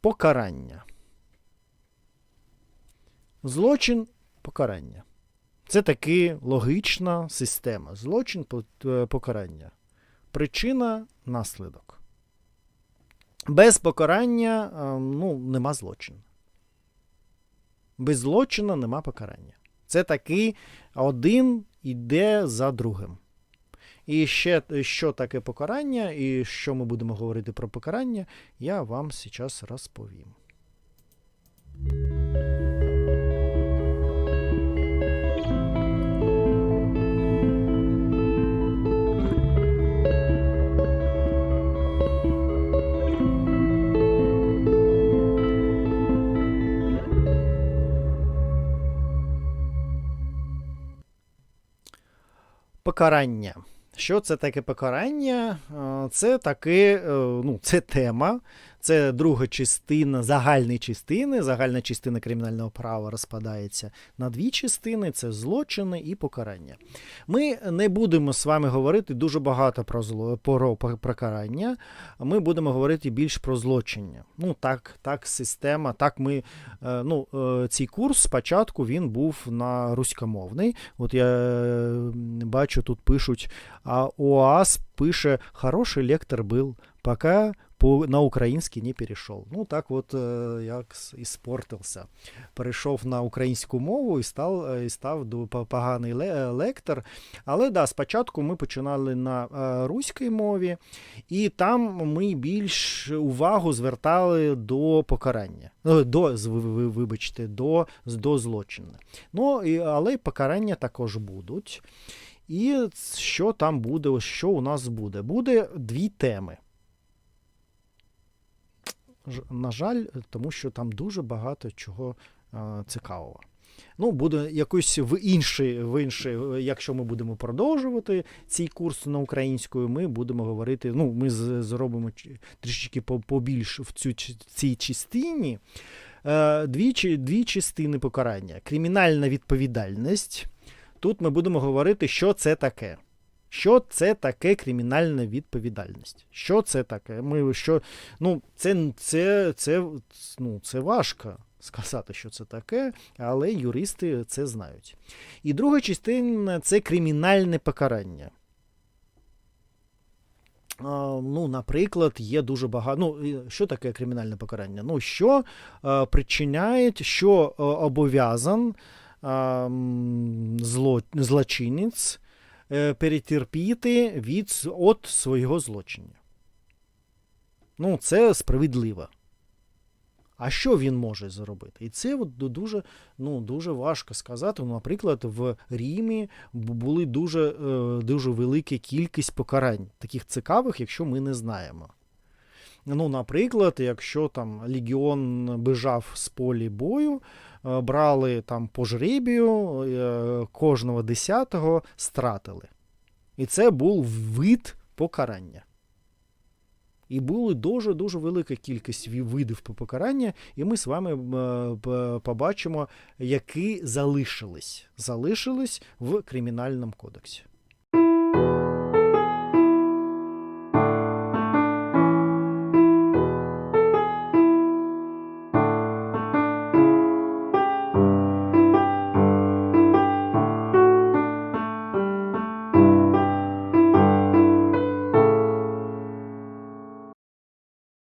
покарання. Злочин покарання. Це таки логічна система. Злочин е, покарання. Причина наслідок. Без покарання е, ну, нема злочину. Без злочину нема покарання. Це таки один іде за другим. І ще що таке покарання, і що ми будемо говорити про покарання, я вам зараз розповім. Покарання. Що це таке покарання? Це таке, ну, це тема, це друга частина загальної частини. Загальна частина кримінального права розпадається на дві частини: це злочини і покарання. Ми не будемо з вами говорити дуже багато про зло про покарання. Ми будемо говорити більш про злочиння. Ну так, так, система. Так, ми е, ну, е, цей курс спочатку він був на руськомовний. От я бачу, тут пишуть, а ОАС пише хороший лектор був, поки по, на український не перейшов. Ну так от е, як і. Перейшов на українську мову і став, е, і став поганий е, лектор. Але да, спочатку ми починали на е, руській мові, і там ми більш увагу звертали до покарання. Ну, До, вибачте, до, до злочину. Ну, і, але покарання також будуть. І що там буде, що у нас буде? Буде дві теми. На жаль, тому що там дуже багато чого цікавого. Ну, буде якось в інший, в інший, якщо ми будемо продовжувати цей курс на українською, ми будемо говорити. Ну, ми зробимо трішечки по- побільш в цю цій частині. Е, Дві, дві частини покарання: кримінальна відповідальність. Тут ми будемо говорити, що це таке. Що це таке кримінальна відповідальність? Що це таке? Ми що, ну, це, це, це, ну, це важко сказати, що це таке, але юристи це знають. І друга частина це кримінальне покарання. Ну, наприклад, є дуже багато. Ну, що таке кримінальне покарання? Ну, що е, причиняє, що е, обов'язан зло, злочинець перетерпіти від от свого злочину. Ну, це справедливо. А що він може зробити? І це от дуже, ну, дуже важко сказати. Ну, наприклад, в Римі були дуже, е, дуже велика кількість покарань, таких цікавих, якщо ми не знаємо. Ну, наприклад, якщо там легіон бежав з полі бою, е, брали там по жребію, е, кожного десятого стратили. І це був вид покарання. І була дуже-дуже велика кількість видів по- покарання, і ми з вами е, побачимо, які залишились, залишились в кримінальному кодексі.